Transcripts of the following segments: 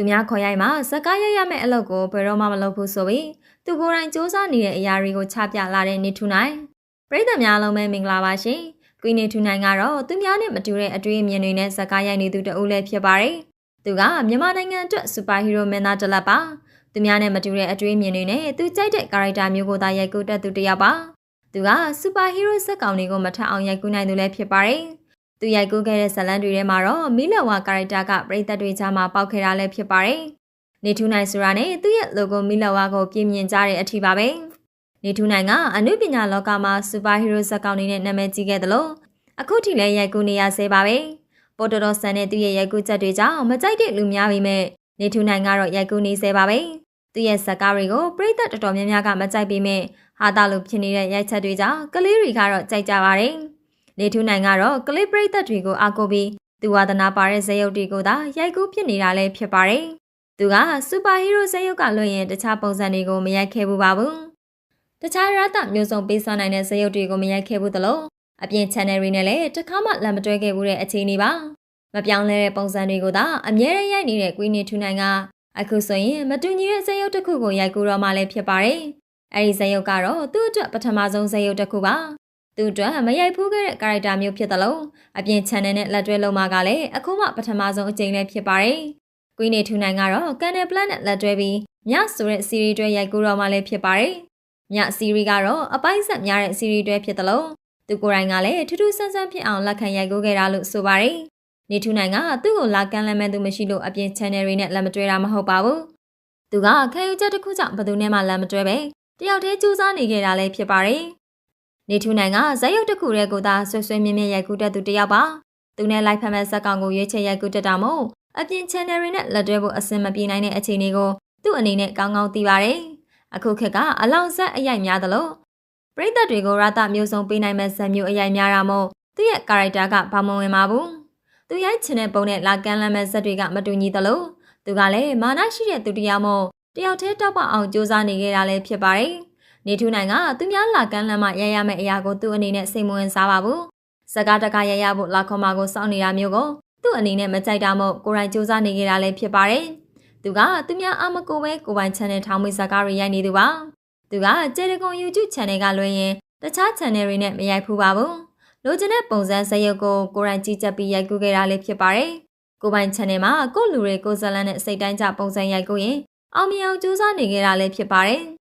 သူများခေါ်ရိုက်မှာဇကားရိုက်ရမယ့်အလုပ်ကိုဘယ်တော့မှမလုပ်ဘူးဆိုပြီးသူကိုယ်တိုင်စူးစမ်းနေတဲ့အရာတွေကိုချပြလာတဲ့နေထူနိုင်ပရိသတ်များလုံးပဲမင်္ဂလာပါရှင်။ကွီနေထူနိုင်ကတော့သူများနဲ့မတူတဲ့အတွေ့အမြင်တွေနဲ့ဇကားရိုက်နေသူတဦးလည်းဖြစ်ပါတယ်။သူကမြန်မာနိုင်ငံအတွက်စူပါဟီးရိုးမင်းသားတစ်လက်ပါ။သူများနဲ့မတူတဲ့အတွေ့အမြင်တွေနဲ့သူကြိုက်တဲ့ကာရိုက်တာမျိုးကိုသာရိုက်ကူးတတ်သူတစ်ယောက်ပါ။သူကစူပါဟီးရိုးဇက်ကောင်တွေကိုမထအောင်ရိုက်ကူးနိုင်သူလည်းဖြစ်ပါတယ်။ သူရိုက်ကူးခဲ့တဲ့ဇလန်တွေထဲမှာတော့မီလဝါကာရိုက်တာကပရိသတ်တွေကြားမှာပေါက်ခဲ့တာလည်းဖြစ်ပါတယ်။နေထူးနိုင်ဆိုတာနဲ့သူ့ရဲ့ logo မီလဝါကိုပြင်မြင်ကြတဲ့အထီပါပဲ။နေထူးနိုင်ကအနုပညာလောကမှာစူပါဟီးရိုးဇက်ကောင်တွေနဲ့နာမည်ကြီးခဲ့တယ်လို့အခုထိလည်းရိုက်ကူးနေရဆဲပါပဲ။ပေါ်တော်တော်ဆန်တဲ့သူ့ရဲ့ရိုက်ကူးချက်တွေကြောင့်မကြိုက်တဲ့လူများပေမဲ့နေထူးနိုင်ကတော့ရိုက်ကူးနေဆဲပါပဲ။သူ့ရဲ့ဇက်ကားတွေကိုပရိသတ်တော်တော်များများကမကြိုက်ပေမဲ့ဟာတာလိုဖြစ်နေတဲ့ရိုက်ချက်တွေကြောင့်ကလေးတွေကတော့ကြိုက်ကြပါတယ်။ နေထူးနိုင်ကတော့ကလေးပရိသတ်တွေကိုအားကိုးပြီးသူဝါဒနာပါတဲ့ဇယုတ်တွေကိုသာရိုက်ကူးဖြစ်နေတာလည်းဖြစ်ပါတယ်။သူကစူပါဟီးရိုးဇယုတ်ကလွှင့်ရင်တခြားပုံစံတွေကိုမရိုက်ခဲ့ဘူးပါဘူး။တခြားရတမျိုးစုံပေးစွမ်းနိုင်တဲ့ဇယုတ်တွေကိုမရိုက်ခဲ့ဘူးသလိုအပြင် channel တွေနဲ့လည်းတစ်ခါမှလမ်းမတွဲခဲ့ဘူးတဲ့အခြေအနေပါ။မပြောင်းလဲတဲ့ပုံစံတွေကိုသာအမြဲတမ်းရိုက်နေတဲ့ကွီနီထူနိုင်ကအခုဆိုရင်မတူညီတဲ့ဇယုတ်တစ်ခုကိုရိုက်ကူးတော့မှလည်းဖြစ်ပါတယ်။အဲဒီဇယုတ်ကတော့သူ့အတွက်ပထမဆုံးဇယုတ်တစ်ခုပါ။ သူ့အတွက်မရိုက်ဖူးခဲ့တဲ့ကာရိုက်တာမျိုးဖြစ်သလိုအပြင် channel နဲ့လက်တွဲလုံးမှာကလည်းအခုမှပထမဆုံးအကြိမ်လည်းဖြစ်ပါတယ်။ကွီနီထူနိုင်ကတော့ Canal Plus နဲ့လက်တွဲပြီးညဆိုတဲ့ series တွေရိုက်ကူးတော့မှလည်းဖြစ်ပါတယ်။ည series ကတော့အပိုင်းဆက်များတဲ့ series တွေဖြစ်သလိုသူကိုယ်တိုင်ကလည်းထူးထူးဆန်းဆန်းဖြစ်အောင်လက်ခံရိုက်ကူးခဲ့တာလို့ဆိုပါတယ်။နေထူနိုင်ကသူ့ကိုလာကန်လမ်းမဲ့သူမရှိလို့အပြင် channel တွေနဲ့လက်မတွဲတာမဟုတ်ပါဘူး။သူကခံယူချက်တစ်ခုကြောင့်ဘယ်သူနဲ့မှလက်မတွဲပဲတယောက်တည်းစူးစမ်းနေခဲ့တာလည်းဖြစ်ပါတယ်။ နေထူနိုင်ကဇက်ရုပ်တစ်ခုတည်းကိုသာဆွဆွဲမြင်းမြင်းရိုက်ကူးတတ်သူတစ်ယောက်ပါ။သူနဲ့လိုက်ဖက်မဲ့ဇက်ကောင်ကိုရွေးချယ်ရိုက်ကူးတတ်တာမို့အပြင် channel တွေနဲ့လက်တွဲဖို့အဆင်မပြေနိုင်တဲ့အခြေအနေကိုသူ့အနေနဲ့ကောင်းကောင်းသိပါတယ်။အခုခေတ်ကအလောင်ဆက်အရိုက်များသလိုပရိသတ်တွေကိုရသမျိုးစုံပေးနိုင်မဲ့ဇာတ်မျိုးအရိုက်များတာမို့သူ့ရဲ့ကာရိုက်တာကဘာမှဝင်ပါဘူး။သူရိုက်ချင်တဲ့ပုံနဲ့လာကမ်းလမ်းမဲ့ဇက်တွေကမတူညီသလိုသူကလည်းမာနရှိတဲ့သူတရားမို့တယောက်တည်းတောက်ပအောင်စူးစမ်းနေခဲ့တာလည်းဖြစ်ပါတယ်။ နေထူးနိုင်ကသူများလာကမ်းလမ်းမှရရမယ့်အရာကိုသူ့အနေနဲ့စိတ်မဝင်စားပါဘူး။စကားတကားရရဖို့လာခေါ်မာကိုစောင့်နေတာမျိုးကိုသူ့အနေနဲ့မကြိုက်တာမို့ကိုရိုင်းစူးစမ်းနေခဲ့တာလည်းဖြစ်ပါတယ်။သူကသူများအမကိုပဲကိုပိုင် channel ထောင်မိစကားတွေရိုက်နေသူပါ။သူကကျေတကွန် YouTube channel ကလွှဲရင်တခြား channel တွေနဲ့မရိုက်ဖူးပါဘူး။လိုချင်တဲ့ပုံစံဇာတ်ရုပ်ကိုကိုရိုင်းကြည့်ချက်ပြီးရိုက်ကူးခဲ့တာလည်းဖြစ်ပါတယ်။ကိုပိုင် channel မှာကိုလူတွေကိုဇလန်နဲ့စိတ်တိုင်းကြပုံစံရိုက်ကူးရင်အောင်မြင်အောင်ကြိုးစားနေခဲ့တာလည်းဖြစ်ပါတယ်။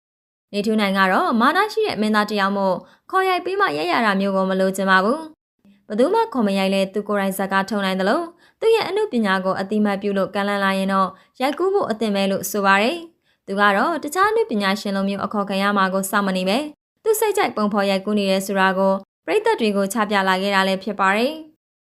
နေထူးနိုင်ကတော့မာနရှိတဲ့မင်းသားတယောက်မို့ခေါ်ရိုက်ပြီးမှရိုက်ရတာမျိုးကိုမလိုချင်ပါဘူး။ဘယ်သူမှခေါ်မရိုက်လဲသူကိုယ်တိုင်ဇာကားထုံနိုင်တယ်လို့သူရဲ့အမှုပညာကိုအတိမတ်ပြုလို့ကန့်လန့်လာရင်တော့ရိုက်ကူးဖို့အသင့်ပဲလို့ဆိုပါတယ်။သူကတော့တခြားအမှုပညာရှင်လိုမျိုးအခေါ်ခံရမှာကိုစောင့်မနေပဲသူစိတ်ကြိုက်ပုံဖော်ရိုက်ကူးနေရဲဆိုတာကိုပြည်သက်တွေကိုချပြလာခဲ့တာလည်းဖြစ်ပါတယ်။